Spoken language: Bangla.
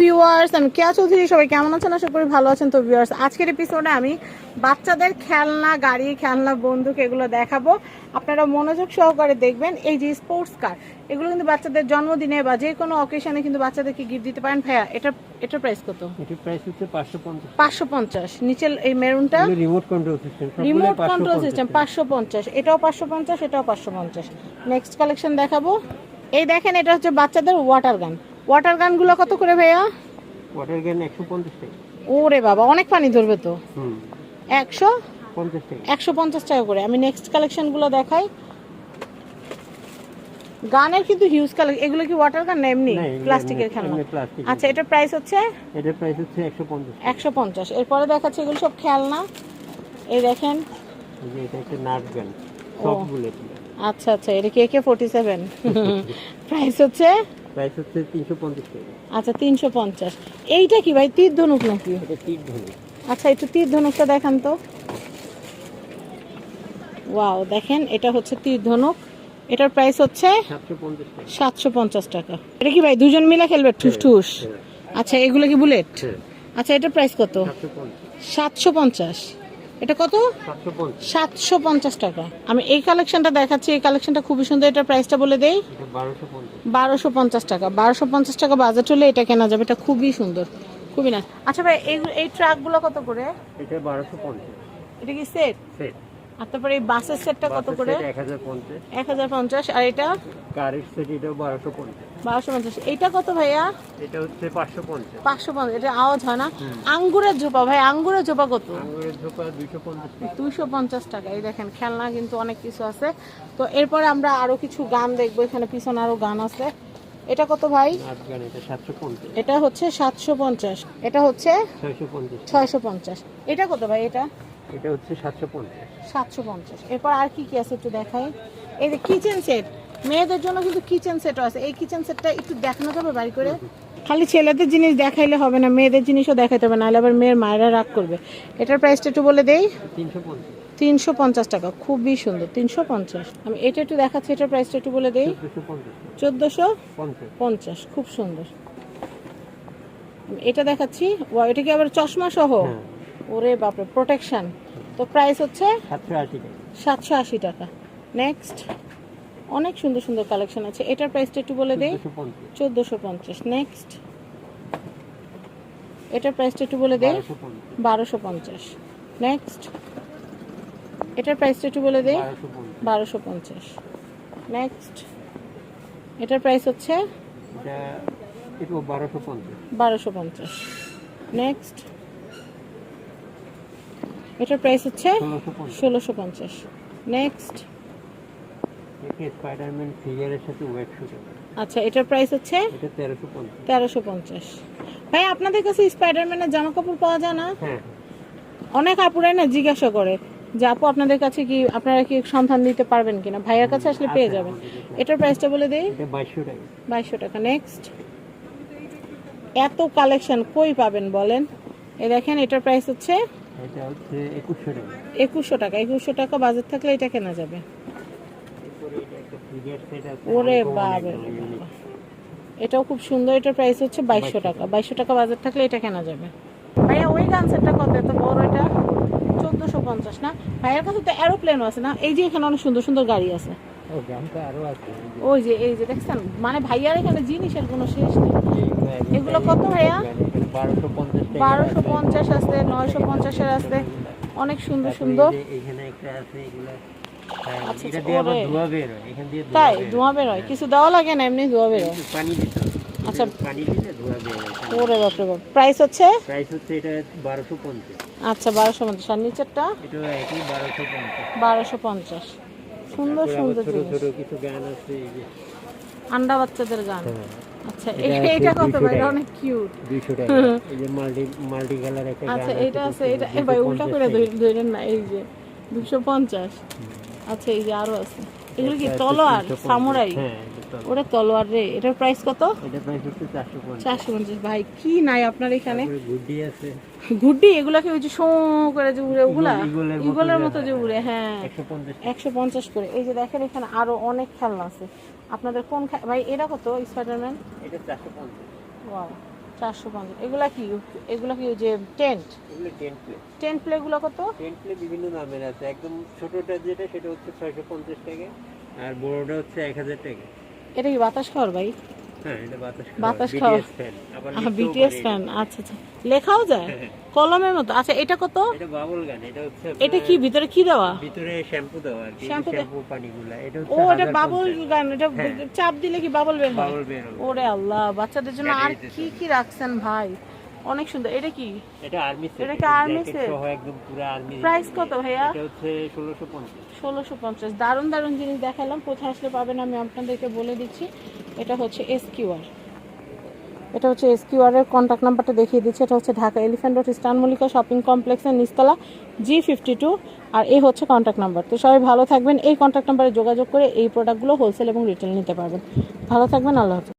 ভিউয়ার্স আমি কেয়া চৌধুরী সবাই কেমন আছেন? আশা করি ভালো আছেন। তো ভিউয়ার্স আজকের এপিসোডে আমি বাচ্চাদের খেলনা গাড়ি খেলনা বন্দুক এগুলো দেখাবো। আপনারা মনোযোগ সহকারে দেখবেন এই যে স্পোর্টস কার এগুলো কিন্তু বাচ্চাদের জন্মদিনে বা যে কোনো অকেশনে কিন্তু বাচ্চাদেরকে গিফট দিতে পারেন। ভাইয়া এটা এটার প্রাইস কত? এটির প্রাইস হচ্ছে পাঁচশো পঞ্চাশ। পাঁচশো পঞ্চাশ। নিচের এই মেরুনটা remote control system remote control system পাঁচশো পঞ্চাশ এটাও পাঁচশো পঞ্চাশ এটাও পাঁচশো পঞ্চাশ। নেক্সট কালেকশন দেখাবো। এই দেখেন এটা হচ্ছে বাচ্চাদের ওয়াটার গান ওয়াটার গানগুলো কত করে ভাইয়া? ওয়াটার গ্যান একশো পঞ্চাশ টাকা। ওরে বাবা অনেক পানি ধরবে তো। হুম। একশো? একশো পঞ্চাশ টাকা করে। আমি নেক্সট কালেকশনগুলো দেখাই। গানের কিন্তু হিউজ কালেকশন এগুলো কি ওয়াটার গান না এমনি? প্লাস্টিকের খেলনা? আচ্ছা এটার প্রাইস হচ্ছে? এটার প্রাইস হচ্ছে একশো পঞ্চাশ একশো পঞ্চাশ। এরপরে দেখাচ্ছে এগুলো সব খেলনা। এই দেখেন। এটা হচ্ছে নাট গান সব বুলেট আচ্ছা আচ্ছা। এটা K K forty seven price হচ্ছে প্রাইস হচ্ছে তিনশো পঞ্চাশ টাকা। আচ্ছা তিনশো পঞ্চাশ। এইটা কি ভাই তীর ধনুক নাকি? এটা তীর ধনুক। আচ্ছা একটু তীর ধনুকটা দেখান তো। ওয়াও দেখেন এটা হচ্ছে তীর ধনুক। এটার প্রাইস হচ্ছে সাতশো পঞ্চাশ টাকা। এটা কি ভাই দুজন মিলে খেলবে? ঠুস ঠুস আচ্ছা এগুলো কি বুলেট? হ্যাঁ। আচ্ছা এটার প্রাইস কত? সাতশো পঞ্চাশ। এটা কত? সাতশো পঞ্চাশ। টাকা। আমি এই কালেকশনটা দেখাচ্ছি এই কালেকশনটা খুবই সুন্দর। এটার প্রাইসটা বলে দেই। বারোশো পঞ্চাশ। টাকা। বারোশো পঞ্চাশ টাকা বাজেট হলে এটা কেনা যাবে। এটা খুবই সুন্দর। খুবই না আচ্ছা ভাই এই এই ট্রাকগুলো কত করে? এটা বারোশো পঞ্চাশ। এটা কি সেট সেট আর তারপরে এই বাসের সেটটা কত করে? এক হাজার পঞ্চাশ। আর এটা? কারের সেট এটাও বারোশো পঞ্চাশ। বারোশো পঞ্চাশ। এইটা কত ভাইয়া? এটা হচ্ছে পাঁচশো পঞ্চাশ। পাঁচশো পঞ্চাশ এটা আওয়াজ হয় না? আঙ্গুরের ঝোপা ভাই আঙ্গুরের ঝোপা কত? আঙুরের ঝোপা দুইশো পঞ্চাশ টাকা। দুইশো পঞ্চাশ টাকা। এই দেখেন খেলনা কিন্তু অনেক কিছু আছে। তো এরপরে আমরা আরও কিছু গান দেখব। এখানে পিছনে আরও গান আছে। এটা কত ভাই? এটা এটা হচ্ছে সাতশো পঞ্চাশ। এটা হচ্ছে ছয়শো পঞ্চাশ। এটা কত ভাই এটা? এটা হচ্ছে সাতশো পঞ্চাশ। সাতশো পঞ্চাশ। এরপর আর কি কি আছে একটু দেখাই। এই যে কিচেন সেট মেয়েদের জন্য কিন্তু কিচেন সেটও আছে। এই কিচেন সেটটা একটু দেখানো যাবে বাড়ি করে? খালি ছেলেদের জিনিস দেখাইলে হবে না মেয়েদের জিনিসও দেখাইতে হবে নাহলে আবার মেয়ের মায়েরা রাগ করবে। এটার প্রাইসটা একটু বলে দেই। তিনশো পঞ্চাশ। তিনশো পঞ্চাশ টাকা খুবই সুন্দর তিনশো পঞ্চাশ। আমি এটা একটু দেখাচ্ছি এটার প্রাইসটা একটু বলে দেই। চোদ্দোশো পঞ্চাশ। খুব সুন্দর। এটা দেখাচ্ছি ও এটা কি আবার চশমা সহ? হ্যাঁ। ওরে বাপরে প্রোটেকশন তো প্রাইস হচ্ছে সাতশো আশি টাকা। নেক্সট অনেক সুন্দর সুন্দর কালেকশন আছে। এটার প্রাইসটা একটু বলে দেই। চোদ্দোশো পঞ্চাশ। নেক্সট এটার প্রাইসটা একটু বলে দেই। বারোশো পঞ্চাশ। নেক্সট এটার প্রাইসটা একটু বলে দেই। বারোশো পঞ্চাশ। নেক্সট এটার প্রাইস হচ্ছে বারোশো পঞ্চাশ। নেক্সট এটার প্রাইস হচ্ছে ষোলোশো পঞ্চাশ। নেক্সট স্পাইডারম্যান ফিগারের সাথে ওয়েট শুট আচ্ছা এটার প্রাইস হচ্ছে এটা তেরোশো পঞ্চাশ। ভাই আপনাদের কাছে স্পাইডারম্যানের জামা কাপড় পাওয়া যায় না? হ্যাঁ। অনেক আপুরাই না জিজ্ঞাসা করে যে আপু আপনাদের কাছে কি আপনারা কি সন্ধান দিতে পারবেন কিনা? ভাইয়ের কাছে আসলে পেয়ে যাবেন। এটার প্রাইসটা বলে দেই। বাইশশো টাকা। নেক্সট এত কালেকশন কই পাবেন বলেন? এই দেখেন এটার প্রাইস হচ্ছে এটা হচ্ছে একুশশো টাকা। একুশশো টাকা একুশশো টাকা বাজেট থাকলে এটা কেনা যাবে। ওরে বাবা। এটাও খুব সুন্দর এটার প্রাইস হচ্ছে বাইশশো টাকা। বাইশশো টাকা। বাজেট থাকলে এটা কেনা যাবে। ভাইয়া ওই গান সেটটা কত? এত বড় এটা? চোদ্দোশো পঞ্চাশ না? ভাইয়ের কাছে তো এরোপ্লেনও আছে না? এই যে এখানে অনেক সুন্দর সুন্দর গাড়ি আছে। ওই যে এই যে দেখছেন? মানে ভাইয়ার এখানে জিনিসের কোনো শেষ নেই। এগুলো কত ভাইয়া? বারোশো পঞ্চাশ আছে নয়শো পঞ্চাশের আছে। অনেক সুন্দর সুন্দর। এখানে একটা আছে এগুলা হ্যাঁ, আচ্ছা, আচ্ছা, তাই বের ধোঁয়া বের হয়। কিছু দেওয়া লাগে না এমনি ধোঁয়া বের হয়। পানি দিতে আচ্ছা। পানি দিলে ধোয়া বের হয় ওরে বাপরে বাপ। প্রাইস হচ্ছে? প্রাইস এটা আচ্ছা আর নিচেরটা? এটা একই সুন্দর সুন্দর ছোট ছোট কিছু গান আছে এই যে। আন্ডা বাচ্চাদের গান। আচ্ছা এটা কত ভাই? টাকা। অনেক কিউট। টাকা। এই যে মাল্টি মাল্টি কালার একটা আচ্ছা এটা আছে এটা এ ভাই উল্টা করে। ধরেন না এই যে দুশো পঞ্চাশ। আচ্ছা এই যে আরও আছে। এগুলো কি আছে তলোয়ার সামুরাই? হ্যাঁ এটা। ওটা তলোয়ার রে। এটার প্রাইস কত? এটা প্রাইস হচ্ছে ভাই কি নাই আপনার এখানে? গুড্ডি আছে। গুড্ডি এগুলাকে ওই যে শো করে যে উড়ে ওগুলা? ইগলের মতো যে। উড়ে হ্যাঁ। একশো পঞ্চাশ একশো পঞ্চাশ করে। এই যে দেখেন এখানে আরও অনেক খেলনা আছে। আপনাদের কোন ভাই এটা কত স্পাইডারম্যান এটা চারশো পঞ্চাশ। ওয়াও চারশো পঞ্চাশ। এগুলা কি? এগুলা কি যে টেন্ট এগুলো টেন প্লে টেন্ট প্লেগুলো কত? টেন প্লে বিভিন্ন দামের আছে। একদম ছোটটা যেটা সেটা হচ্ছে ছয়শো পঞ্চাশ টাকা আর বড়টা হচ্ছে এক হাজার টাকা। এটা কি বাতাস খাওয়ার ভাই? হ্যাঁ বাতাস বাতাস খাওয়া। বিটিএস ফ্যান আচ্ছা আচ্ছা। লেখাও যায়? কলমের মতো। আচ্ছা এটা কত? এটা বাবল গান এটা হচ্ছে এটা কি ভিতরে কি দেওয়া? ভিতরে শ্যাম্পু দেওয়া আর কি শ্যাম্পু পানিগুলা। এটা ও এটা বাবল গান এটা চাপ দিলে কি বাবল বের হয়? বাবল বের হবে। ওরে আল্লাহ বাচ্চাদের জন্য আর কি কি রাখছেন ভাই? অনেক সুন্দর। এটা কি? এটা আর্মি সেট এটা কি set? সহ একদম পুরো আর্মি প্রাইস কত ভাইয়া? এটা হচ্ছে ষোলোশো পঞ্চাশ। ষোলোশো পঞ্চাশ। দারুণ দারুণ জিনিস দেখালাম। কোথায় আসলে পাবেন আমি আপনাদেরকে বলে দিচ্ছি। এটা হচ্ছে এসকিউআর এটা হচ্ছে এসকিউআর এর কন্ট্যাক্ট নাম্বারটা দেখিয়ে দিচ্ছি। এটা হচ্ছে ঢাকা এলিফ্যান্ট রোড স্টান মল্লিকা শপিং কমপ্লেক্সের নিস্তলা জি ফিফটি টু আর এই হচ্ছে কন্ট্যাক্ট নাম্বার তো সবাই ভালো থাকবেন। এই কন্ট্যাক্ট নাম্বারে যোগাযোগ করে এই প্রোডাক্টগুলো হোলসেল এবং রিটেল নিতে পারবেন। ভালো থাকবেন আল্লাহ